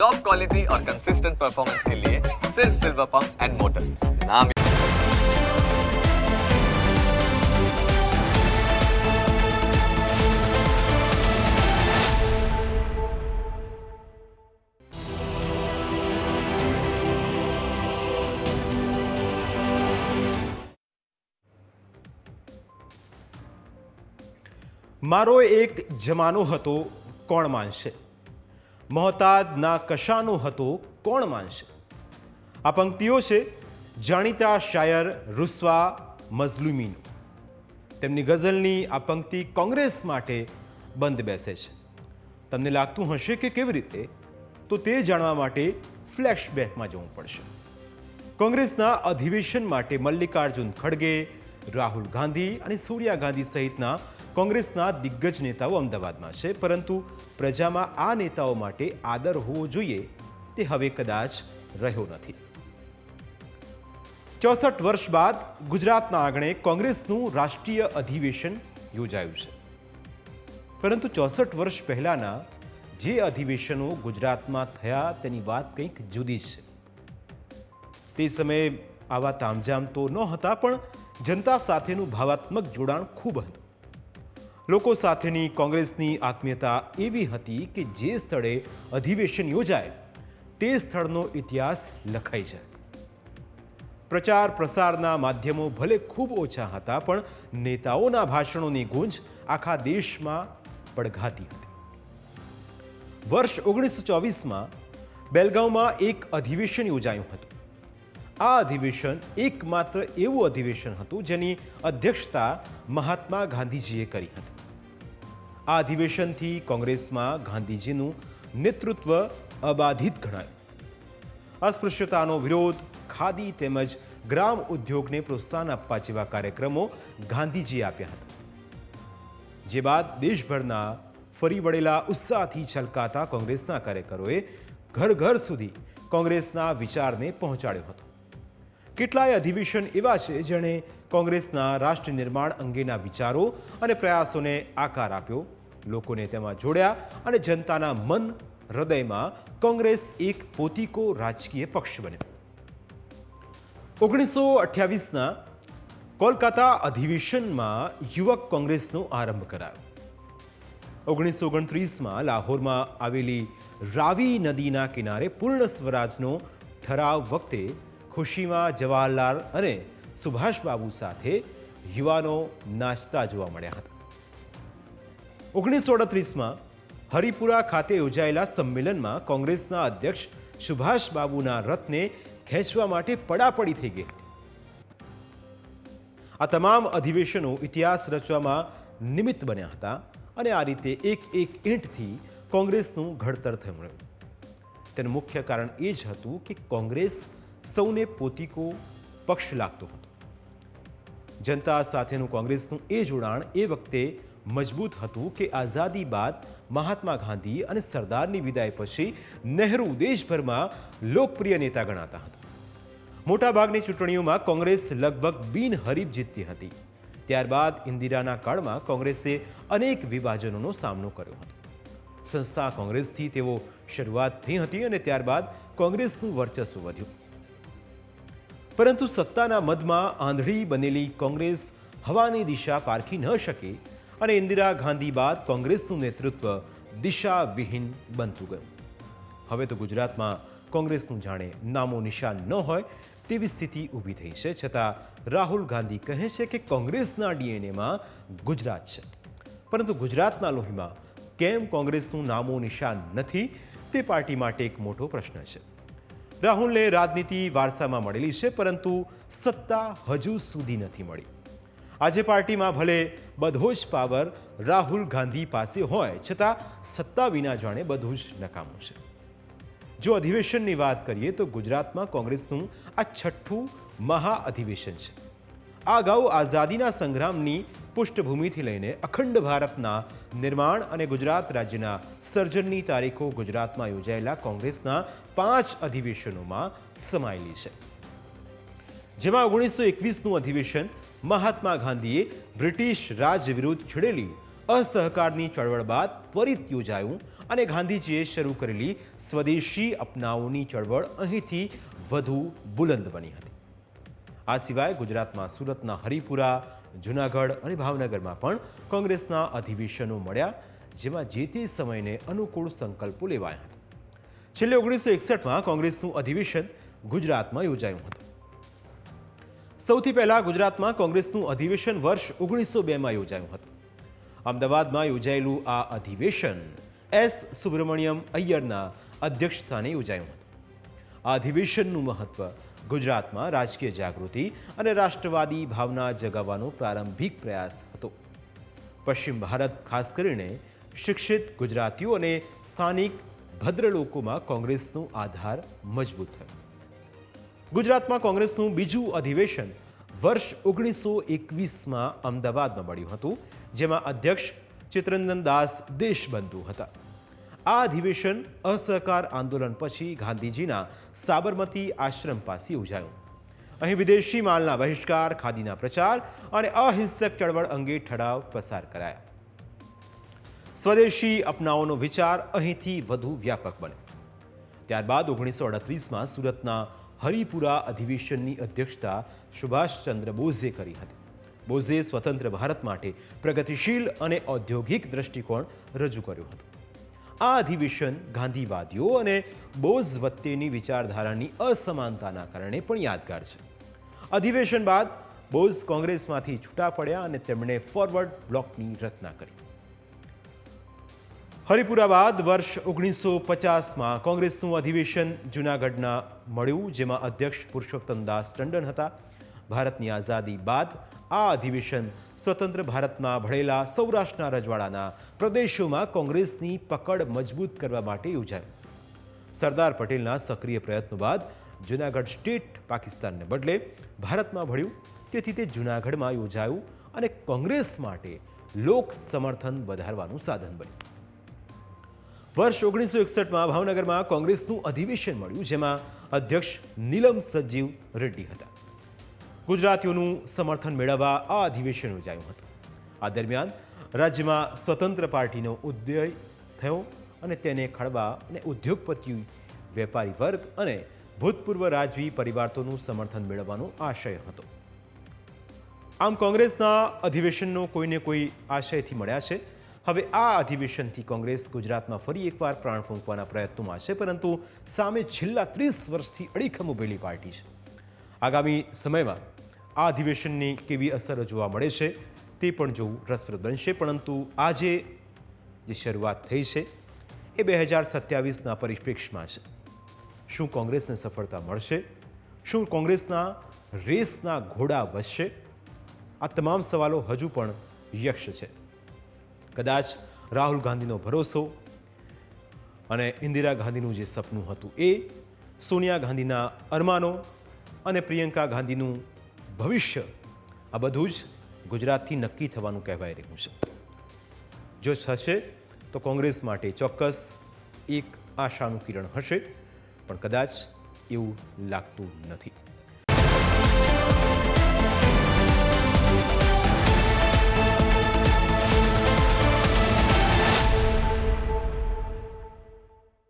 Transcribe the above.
Top quality और consistent performance के लिए सिर्फ सिल्वर पंप्स एंड मोटर्स नाम મારો એક જમાનો હતો કોણ માનશે મોહતાજ ના કશાનો હતો કોણ માનશે? આ પંક્તિઓ છે જાણીતા શાયર રુસ્વા મઝલુમીનું. તેમની ગઝલની આ પંક્તિ કોંગ્રેસ માટે બંધ બેસે છે. તમને લાગતું હશે કે કેવી રીતે? તો તે જાણવા માટે ફ્લેશબેકમાં જવું પડશે. કોંગ્રેસના અધિવેશન માટે મલ્લિકાર્જુન ખડગે, રાહુલ ગાંધી અને સોનિયા ગાંધી સહિતના કોંગ્રેસના દિગ્ગજ નેતાઓ અમદાવાદમાં છે, પરંતુ પ્રજામાં આ નેતાઓ માટે આદર હોવો જોઈએ, તે હવે કદાચ રહ્યો નથી. ચોસઠ વર્ષ બાદ ગુજરાતના આંગણે કોંગ્રેસનું રાષ્ટ્રીય અધિવેશન યોજાયું છે. પરંતુ ચોસઠ વર્ષ પહેલાના જે અધિવેશનો ગુજરાતમાં થયા, તેની વાત કંઈક જુદી છે. તે સમયે આવા તામઝામ તો ન હતા પણ જનતા સાથેનું ભાવાત્મક જોડાણ ખૂબ હતું. લોકો સાથેની કોંગ્રેસની આત્મીયતા એવી હતી કે જે સ્થળે અધિવેશન યોજાય, તે સ્થળનો ઇતિહાસ લખાઈ જાય પ્રચાર પ્રસારના માધ્યમો ભલે ખૂબ ઓછા હતા, પણ નેતાઓના ભાષણોની ગુંજ આખા દેશમાં પડઘાતી હતી. વર્ષ ઓગણીસો ચોવીસમાં બેલગાંવમાં એક અધિવેશન યોજાયું હતું. આ અધિવેશન એકમાત્ર એવું અધિવેશન હતું જેની અધ્યક્ષતા મહાત્મા ગાંધીજીએ કરી હતી. આ અધિવેશનથી કોંગ્રેસમાં ગાંધીજીનું નેતૃત્વ અબાધિત ગણાયું. અસ્પૃશ્યતાનો વિરોધ, ખાદી તેમજ ગ્રામ ઉદ્યોગને પ્રોત્સાહન આપવા જેવા કાર્યક્રમો ગાંધીજીએ આપ્યા હતા. જે બાદ દેશભરના ફરી વળેલા ઉત્સાહથી છલકાતા કોંગ્રેસના કાર્યકરોએ ઘર ઘર સુધી કોંગ્રેસના વિચારને પહોંચાડ્યો હતો. કેટલાય અધિવેશન એવા છે જેણે કોંગ્રેસના રાષ્ટ્ર નિર્માણ અંગેના વિચારો અને પ્રયાસોને આકાર આપ્યો લોકોને તેમાં જોડ્યા અને જનતાના મન, હૃદયમાં કોંગ્રેસ એક પોતીકો રાજકીય પક્ષ બન્યો. ઓગણીસો અઠ્યાવીસના કોલકાતા અધિવેશનમાં યુવક કોંગ્રેસનો આરંભ કરાયો. ઓગણીસો ઓગણત્રીસમાં લાહોરમાં આવેલી રાવી નદીના કિનારે પૂર્ણ સ્વરાજનો ઠરાવ વખતે ખુશીમાં જવાહરલાલ અને સુભાષબાબુ સાથે યુવાનો નાચતા જોવા મળ્યા હતા. ઓગણીસો અડત્રીસમાં હરિપુરા ખાતે યોજાયેલા સંમેલનમાં કોંગ્રેસના અધ્યક્ષ સુભાષબાબુના રથને ખેંચવા માટે પડાપડી થઈ ગઈ. હતી આ તમામ અધિવેશનો ઇતિહાસ રચવામાં નિમિત્ત બન્યા હતા અને આ રીતે એક એક ઈંટથી કોંગ્રેસનું ઘડતર થયું તેનું મુખ્ય કારણ એ જ હતું કે કોંગ્રેસ સૌને પોતીકો પક્ષ લાગતો હતો. જનતા સાથેનું કોંગ્રેસનું એ જોડાણ એ વખતે મજબૂત હતું કે આઝાદી બાદ મહાત્મા ગાંધી અને સરદારની વિદાય પછી નહેરુ દેશભરમાં લોકપ્રિય નેતા ગણાતા હતા. મોટાભાગની ચૂંટણીઓમાં કોંગ્રેસ લગભગ બિનહરીફ જીતતી હતી. ત્યારબાદ ઇન્દિરાના કાળમાં કોંગ્રેસે અનેક વિભાજનોનો સામનો કર્યો હતો. સંસ્થા કોંગ્રેસથી તેઓ શરૂઆત થઈ હતી અને ત્યારબાદ કોંગ્રેસનું વર્ચસ્વ વધ્યું. પરંતુ સત્તાના મદમાં આંધળી બનેલી કોંગ્રેસ હવાની દિશા પારખી ન શકી અને ઇન્દિરા ગાંધી બાદ કોંગ્રેસનું નેતૃત્વ દિશાવિહીન બનતું ગયું. હવે તો ગુજરાતમાં કોંગ્રેસનું જાણે નામો નિશાન ન હોય તેવી સ્થિતિ ઊભી થઈ છે, છતાં રાહુલ ગાંધી કહે છે કે કોંગ્રેસના ડીએનએમાં ગુજરાત છે. પરંતુ ગુજરાતના લોહીમાં કેમ કોંગ્રેસનું નામો નિશાન નથી તે પાર્ટી માટે એક મોટો પ્રશ્ન છે. રાહુલને રાજનીતિ વારસામાં મળેલી છે, પરંતુ સત્તા હજુ સુધી નથી મળી. આજે પાર્ટીમાં ભલે બધો જ પાવર રાહુલ ગાંધી પાસે હોય, છતાં સત્તા વિના જાણે બધું જ નકામું છે. જો અધિવેશનની વાત કરીએ તો ગુજરાતમાં કોંગ્રેસનું આ છઠ્ઠું મહાઅધિવેશન છે. આ અગાઉ આઝાદીના સંગ્રામની પૃષ્ઠભૂમિથી લઈને અખંડ ભારતના નિર્માણ અને ગુજરાત રાજ્યના સર્જનની તારીખો ગુજરાતમાં યોજાયેલા કોંગ્રેસના પાંચ અધિવેશનોમાં સમાયેલી છે. જેમાં ઓગણીસો એકવીસનું અધિવેશન મહાત્મા ગાંધીએ બ્રિટિશ રાજ વિરુદ્ધ છેડેલી અસહકારની ચળવળ બાદ ત્વરિત યોજાયું અને ગાંધીજીએ શરૂ કરેલી સ્વદેશી અપનાવોની ચળવળ અહીંથી વધુ બુલંદ બની હતી. આ સિવાય ગુજરાતમાં સુરતના હરિપુરા, જૂનાગઢ અને ભાવનગરમાં પણ કોંગ્રેસના અધિવેશનો મળ્યા, જેમાં જે તે સમયને અનુકૂળ સંકલ્પો લેવાયા હતા. છેલ્લે ઓગણીસો એકસઠમાં કોંગ્રેસનું અધિવેશન ગુજરાતમાં યોજાયું હતું. સૌથી પહેલા ગુજરાતમાં કોંગ્રેસનું અધિવેશન વર્ષ ઓગણીસો બેમાં યોજાયું હતું. અમદાવાદમાં યોજાયેલું આ અધિવેશન એસ સુબ્રમણ્યમ અય્યરના અધ્યક્ષસ્થાને યોજાયું હતું. આ અધિવેશનનું મહત્વ ગુજરાતમાં રાજકીય જાગૃતિ અને રાષ્ટ્રવાદી ભાવના જગાવવાનો પ્રારંભિક પ્રયાસ હતો. પશ્ચિમ ભારત ખાસ કરીને શિક્ષિત ગુજરાતીઓ અને સ્થાનિક ભદ્ર લોકોમાં કોંગ્રેસનો આધાર મજબૂત થયો. ગુજરાતમાં કોંગ્રેસનું બીજું અધિવેશન વર્ષ ઓગણીસો એકવીસમાં અમદાવાદમાં મળ્યું હતું, જેમાં અધ્યક્ષ ચિત્તરંજન દાસ દેશબંધુ હતા. આ અધિવેશન અસહકાર આંદોલન પછી ગાંધીજીના સાબરમતી આશ્રમ પાસે યોજાયું અહીં વિદેશી માલના બહિષ્કાર, ખાદીના પ્રચાર અને અહિંસક ચળવળ અંગે ઠરાવ પસાર કરાયા. સ્વદેશી અપનાવોનો વિચાર અહીંથી વધુ વ્યાપક બન્યો. ત્યારબાદ ઓગણીસો અડત્રીસમાં સુરતના હરિપુરા અધિવેશનની અધ્યક્ષતા સુભાષચંદ્ર બોઝે કરી હતી. બોઝે સ્વતંત્ર ભારત માટે પ્રગતિશીલ અને ઔદ્યોગિક દ્રષ્ટિકોણ રજૂ કર્યું હતું. આ અધિવેશન ગાંધીવાદીઓ અને બોઝ વચ્ચેની વિચારધારાની અસમાનતાના કારણે પણ યાદગાર છે. અધિવેશન બાદ બોઝ કોંગ્રેસમાંથી છૂટા પડ્યા અને તેમણે ફોરવર્ડ બ્લોકની રચના કરી. હરિપુરા બાદ વર્ષ ઓગણીસો પચાસમાં કોંગ્રેસનું અધિવેશન જૂનાગઢના મળ્યું, જેમાં અધ્યક્ષ પુરુષોત્તમ દાસ ટંડન હતા. ભારતની આઝાદી બાદ આ અધિવેશન સ્વતંત્ર ભારતમાં ભળેલા સૌરાષ્ટ્રના રજવાડાના પ્રદેશોમાં કોંગ્રેસની પકડ મજબૂત કરવા માટે યોજાયું સરદાર પટેલના સક્રિય પ્રયત્નો બાદ જૂનાગઢ સ્ટેટ પાકિસ્તાનને બદલે ભારતમાં ભળ્યું. તેથી તે જૂનાગઢમાં યોજાયું અને કોંગ્રેસ માટે લોક સમર્થન વધારવાનું સાધન બન્યું. વર્ષ ઓગણીસો એકસઠમાં ભાવનગરમાં કોંગ્રેસનું અધિવેશન મળ્યું, જેમાં અધ્યક્ષ નીલમ સજીવ રેડ્ડી હતા. ગુજરાતીઓનું સમર્થન મેળવવા આ અધિવેશન યોજાયું હતું. આ દરમિયાન રાજ્યમાં સ્વતંત્ર પાર્ટીનો ઉદય થયો અને તેને ખડવા અને ઉદ્યોગપતિ, વેપારી વર્ગ અને ભૂતપૂર્વ રાજવી પરિવારોનું સમર્થન મેળવવાનો આશય હતો. આમ કોંગ્રેસના અધિવેશનનો કોઈને કોઈ આશયથી મળ્યા છે? હવે આ અધિવેશનથી કોંગ્રેસ ગુજરાતમાં ફરી એકવાર પ્રાણ ફૂંકવાના પ્રયત્નોમાં છે, પરંતુ સામે છેલ્લા ત્રીસ વર્ષથી અડીખમ ઉભેલી પાર્ટી છે. આગામી સમયમાં આ અધિવેશનની કેવી અસર જોવા મળે છે, તે પણ જોવું રસપ્રદ બનશે, પરંતુ આજે જે શરૂઆત થઈ છે, એ બે હજાર સત્યાવીસના પરિપ્રેક્ષમાં છે. શું કોંગ્રેસને સફળતા મળશે? શું કોંગ્રેસના રેસના ઘોડા વધશે? આ તમામ સવાલો હજુ પણ યક્ષ છે. કદાચ રાહુલ ગાંધીનો ભરોસો અને ઇન્દિરા ગાંધીનું જે સપનું હતું એ સોનિયા ગાંધીના અરમાનો અને પ્રિયંકા ગાંધીનું ભવિષ્ય, આ બધું જ ગુજરાતથી નક્કી થવાનું કહેવાય રહ્યું છે. જો થશે તો કોંગ્રેસ માટે ચોક્કસ એક આશાનું કિરણ હશે, પણ કદાચ એવું લાગતું નથી.